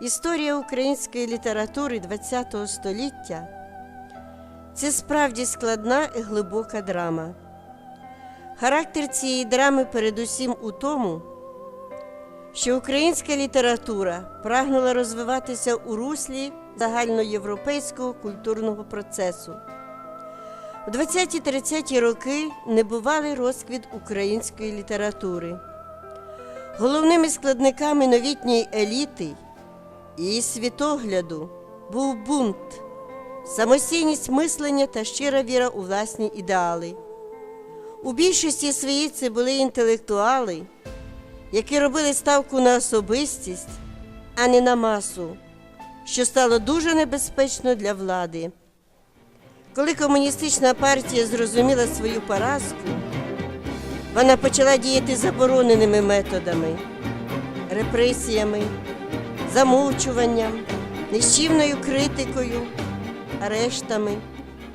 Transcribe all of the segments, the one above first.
Історія української літератури ХХ століття це справді складна і глибока драма. Характер цієї драми передусім у тому, що українська література прагнула розвиватися у руслі загальноєвропейського культурного процесу. У 20-30 роки небувалий розквіт української літератури. Головними складниками новітньої еліти її світогляду був бунт, самостійність мислення та щира віра у власні ідеали. У більшості своїй це були інтелектуали, які робили ставку на особистість, а не на масу, що стало дуже небезпечно для влади. Коли комуністична партія зрозуміла свою поразку, вона почала діяти забороненими методами, репресіями, замовчуванням, нищівною критикою, арештами,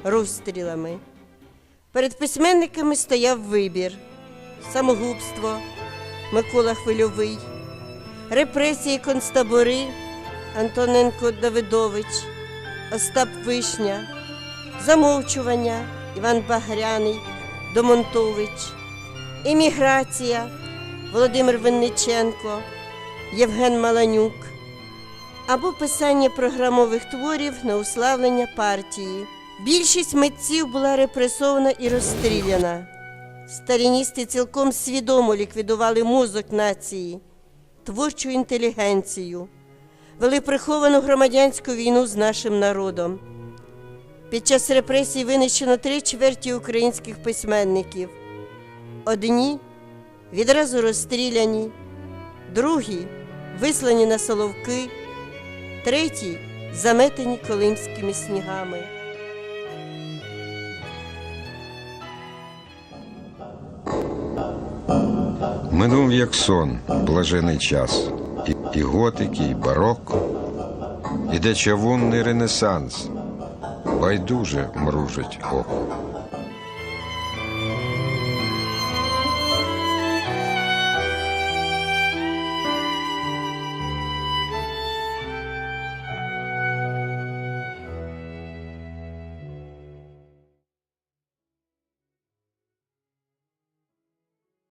розстрілами. Перед письменниками стояв вибір: самогубство Микола Хвильовий, репресії концтабори Антоненко Давидович, Остап Вишня, замовчування Іван Багряний, Домонтович, еміграція Володимир Винниченко, Євген Маланюк або писання програмових творів на уславлення партії. Більшість митців була репресована і розстріляна. Сталіністи цілком свідомо ліквідували мозок нації, творчу інтелігенцію, вели приховану громадянську війну з нашим народом. Під час репресій винищено три чверті українських письменників. Одні відразу розстріляні, другі вислані на соловки, треті заметені колимськими снігами. Минув як сон, блажений час, і, і готики, і барок, іде чавунний ренесанс, байдуже мружить око.